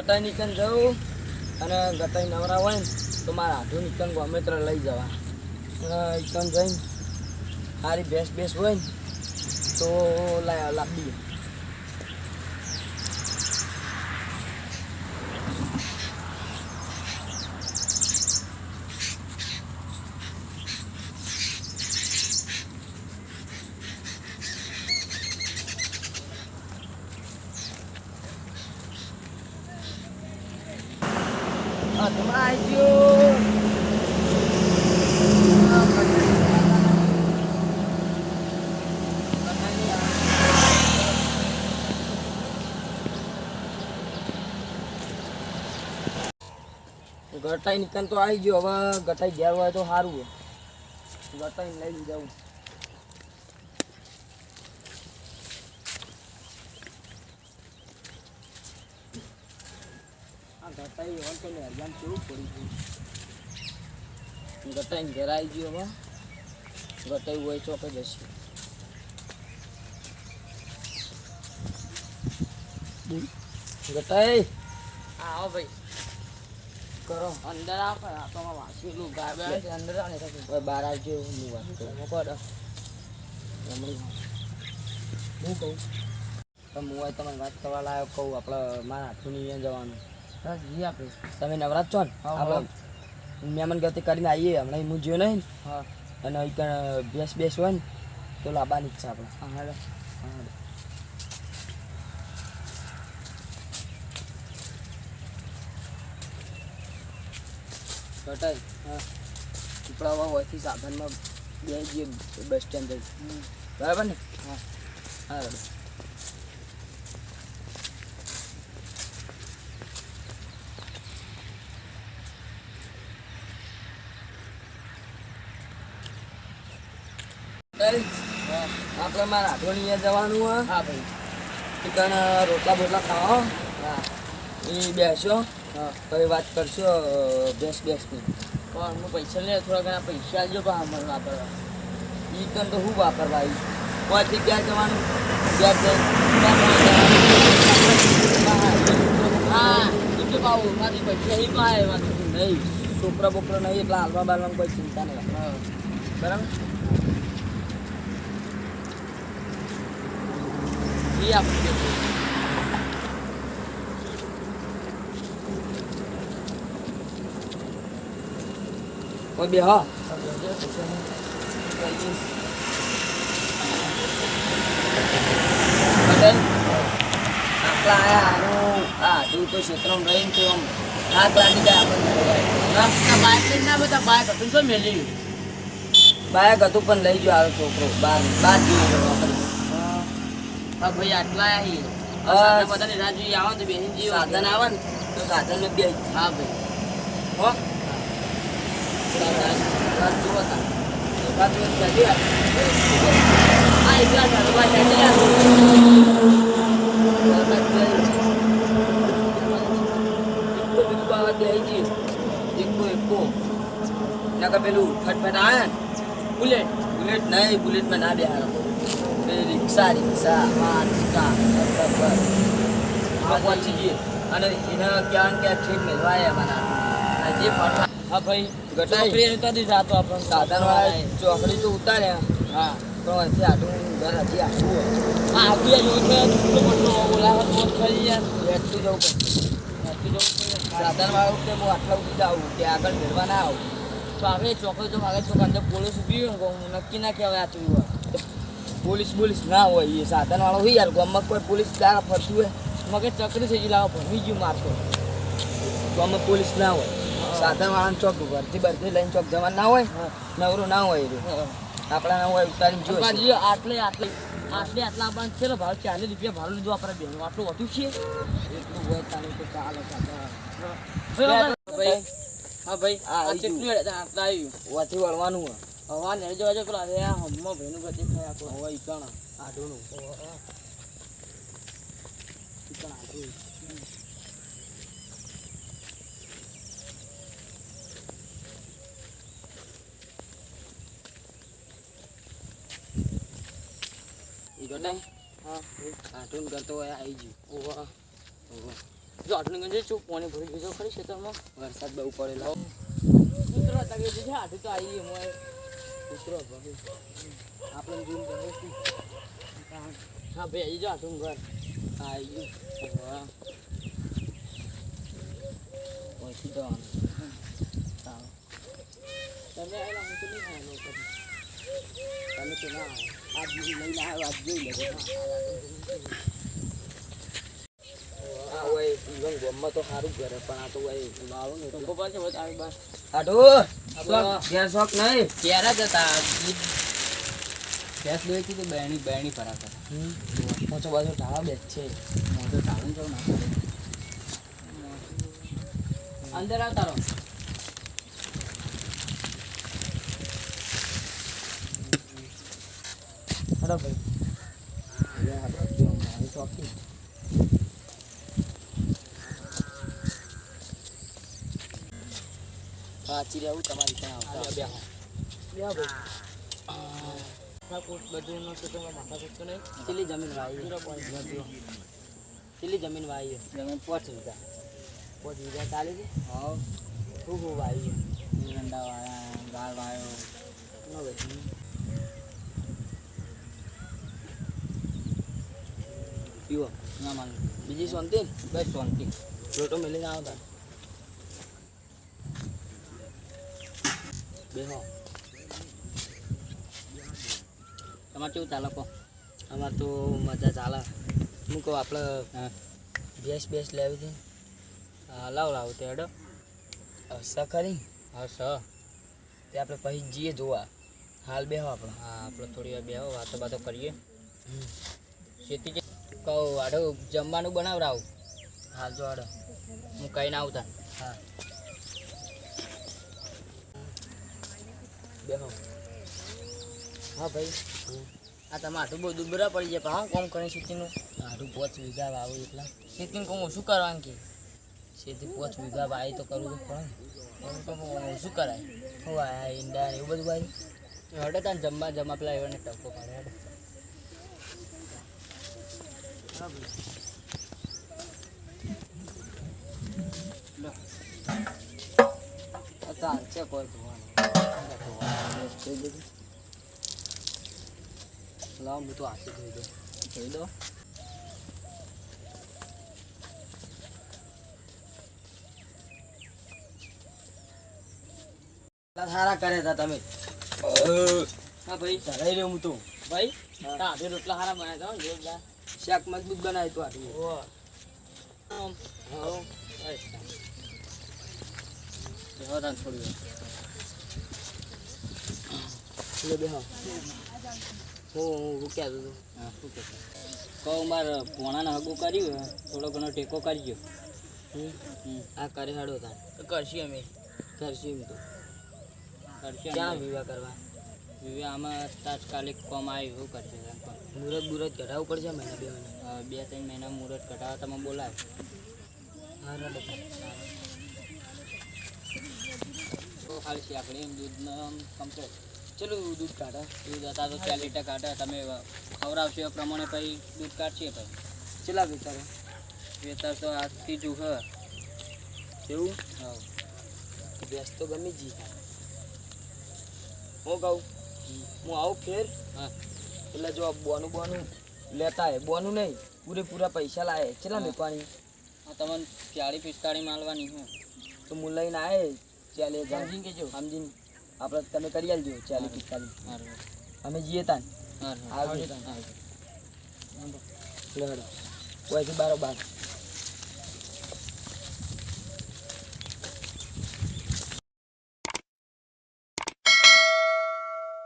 ગટાઈ નીકળ જવું અને ગટાઈ નવરા હોય ને તો મારા હાથું નીકળ ગમે ત્યારે લઈ જવા. ઈકન જઈને સારી ભેંસ બેસ હોય ને તો લાવી આવી ગયો ગટાઈ નીકળ તો આવી ગયો. હવે ગટાઈ ગયા હોય તો સારું ગટાઈ લઈ જવું કેવું પડી ગયું ગટાઈ ઘેર ગયો હવે ગટાઈ હોય ચોકે જશે ગટાઈ આવો ભાઈ કરો અંદર આવો આ તો મારા વાસીલું ગાય બે અંદર આવે બહાર આવજો હું વાત કરું હું કહું તો હું હોય વાત કરવા લાયક કહું આપણે મારા હાથું નહીં જવાનું. આપણે. તમે નવરાત છો ને? આપણે મહેમાન ગતિ કરીને આવીએ હમણાં હું જોયો નહીં હા. અને ત્યાં ભેંસ બેસ હોય ને તો લાવવાની ઈચ્છા આપણે. હા હેલો. હા ઘટાય હા. ઉપડા હોયથી સાધનમાં બે જઈએ બસ સ્ટેન્ડ બરાબર ને? હા. હા આપણે મારા આઠવણી જવાનું હા. હા ભાઈ. ચિકન રોટલા બોટલા ખાઓ હા. એ બેસો. હા. પછી વાત કરશો બેસ બેસની. પણ હું પૈસા લે થોડા ઘણા પૈસા આલજો પણ અમારે વાપરવા. ઈ કન તો શું વાપરવા આવી કોઈથી ક્યાં જવાનું. ક્યાં. નહીં છોકરા બોકરા નહીં એટલે હાલમાં બાલમાં કોઈ ચિંતા નહીં. બરાબર? કોઈ બે હા પટેલ આપણા આનું આ તું ક્ષેત્રમાં રહીને તો આમ થાક લાગી જાય આપણને બાઇક ના બધા બાઇક હતું મેલી બાયક હતું પણ લઈ ગયો આરો છોકરો બાર બાર જીવો ભાઈ આટલા આહી હા. બધાને રાહ જોઈએ આવો તો બેસી જઈએ સાધન આવે ને તો સાધન બે હા ભાઈ. હો? જુઓ. હા એકલા ભાઈ ચાલી આવે પેલું ફટફટ આવે ને. બુલેટ. બુલેટ નહીં બુલેટમાં ના બેહારો રિક્ષા રિક્ષા હા રિક્ષા બરાબર હા પહોંચી ગઈ. અને એને ક્યાં ને ક્યાં ઠીક મેળવા આવ્યા જે હા ભાઈ ગટાઈ. ત્યાંથી જાતો આપણને સાધન ચોકડી તો ઉતાર્યા. હા. પણ અહીંથી આટલું ઘર હજી આટલું હોય. હા આગળ જેવું છે મોટો મોટો બોલાવો તો ખરી યાર બેઠતું જવું જવું છે સાધન વાળું કે હું આટલા સુધી જ આવું કે આગળ મેળવા ના આવું. તો આગળ ચોકડી તો આગળ ચોક અંદર પોલીસ ઊભી હોય ને નક્કી ના કહેવાય આ તું પોલીસ પોલીસ ના હોય એ સાધન વાળો હોય યાર. ગામમાં કોઈ પોલીસ દારા ફરતું હોય મગજ ચકરી થઈ ગઈ લાવો ભમી ગયું મારતો ગામમાં પોલીસ ના હોય સાધન વાળાને ચોક ભરતી બરતી લઈને ચોક જવાનું ના હોય નવરો ના હોય આપણા ના હોય ઉતારી જો આટલે આટલે આટલે આટલા આપણને છે ભાવ ચાલીસ રૂપિયા ભાડું લીધું આપણે બેન આટલું વધુ છે? એટલું હોય તારે તો ચાલે ભાઈ. હા ભાઈ. આ કેટલું આટલા આવ્યું વાથી વળવાનું હોય. હવા ને જો જો પેલા અરે આ હમમાં ભાઈનું ગતિ થયા તો હવે ઈકણ આઢુંનું ઈકણ આઢું ઈ ગટાઈ હા. આઢું કરતો હોય આવી ગયું. ઓવા ઓહો. જો આટલું ગંજે ચૂપ પાણી ભરી દીધો ખરી ખેતરમાં. વરસાદ બહુ પડેલો. કૂતરો તકે છે આટલું તો આવી મોય કૂતરો ભાઈ આપણે જીમ ગમે હા, ભાઈ આવી જા તું ઘર. આ આવી ગયું. જવાનું તમે આવેલા હું તો નહીં આવેલો તમે તો ના આજ બીજી લઈને આવ્યો, આજ જોઈ લેજો. ગોમમાં તો સારું કરે પણ આ તો ભાઈ લાવો ને તો પાસે છે બસ આવી બસ. આડો બોલો. ઘેર શોખ નહીં. ક્યારે જ હતા. ગેસ લેવી તો બેણી બેણી ફરાક પોચો બાજુ ઢાળા બેસ છે. હું ઢાળું ટાળું ના અંદર આવતા રહો. હડો ભાઈ. હવે વાંચી રહેવું તમારી ત્યાં આવતા બધું નો તો માથા શકતો નહીં કેટલી જમીન વાવી કેટલી જમીન વાવી જમીન પાંચ વીઘા પાંચ વીઘા ચાલી છે હા શું શું વાવી એરંડા વાળા ગાળ વાયો ભાઈ પીવો ના માન બીજી શાંતિ? બસ શાંતિ રોટો મેલીને આવતા બેહો. તમારે કેવું ચાલે કહો અમારે તો મજા ચાલે. હું કહું આપણે ભેંસ ભેંસ લેવી હતી. લાવ લાવ તે હેડો. સખરી હા. સ તે આપણે પછી જઈએ જોવા. હાલ બેહો આપણે. હા આપણે થોડી વાર બેહો વાતો બાતો કરીએ. ખેતી કે કહું આડો જમવાનું બનાવડાવું હાલ જો આડો હું કહીને આવતા. હા. બેહો હા ભાઈ. આ તમે આટલું બધું દુબરા પડી જાય પણ હા કોમ કરે ખેતીનું મારું પાંચ વીઘા વાવું એટલા. ખેતીનું કોમ શું કરવાનું કે? તેથી પાંચ વીઘા વાવી તો કરવું એનું કોમ ઓછું કરાય. હું આ ઈંડા એવું બધું વાવી હડે તાન જમવા જમવા પેલા એવાને ટપકો પાડે હડે. ચાલશે કોઈ લાવ હું તો દઉં જોઈ દો સારા કરે તા તમે હા ભાઈ ધરાઈ રહ્યો હું તો ભાઈ હા. તારે રોટલા સારા બનાવ્યા હતા જોરદાર શાક મજબૂત બનાવ્યું તો આટલું હા થોડી વાર. બેહો હું હું રૂક્યા તું? હા શું કહેતો કહું મારે પોણાને હગું કર્યું થોડો ઘણો ટેકો કરજો. આ કરે હાડો તા કરશું અમે. કરશું એમ તો. કરશું ક્યાં. વિવાહ કરવા? વિવે આમાં તાત્કાલિક કોમ આવ્યું એવું કરશે. મુહૂર્ત બુરત કઢાવવું પડશે મહિના બે મહિના? બે ત્રણ મહિના મુહૂર્ત કટાવા તમે બોલાય હા તા તો ખાલી છે આપણે એમ દૂધનો આમ કમ્પ્લેટ ચલો દૂધ કાઢા દૂધ હતા તો ચાર લીટર કાઢે તમે ખવડાવશો એ પ્રમાણે પછી દૂધ કાઢશે પછી. ચેલા વિચારે વેતર તો આજથી જ એવું? હા. વ્યસ્ત તો ગમી જી હું કહું? હું આવું ફેર? હા. એટલે જો બોનું બોનું લેતા હે બોનું નહીં પૂરેપૂરા પૈસા લાવે ચેલા. મેકવાની? હા તમને ચાળી પિસ્તાળી માલવાની હું. તો હું લઈને આવે ચાલે સમજીને કેજો સમજીને. આપણે તમે કરી આલજો ચાલી પિસ્તાલીસ. અમે જઈએ તાન. આવજો. તાન. આવજો. લડો. બારો બાર.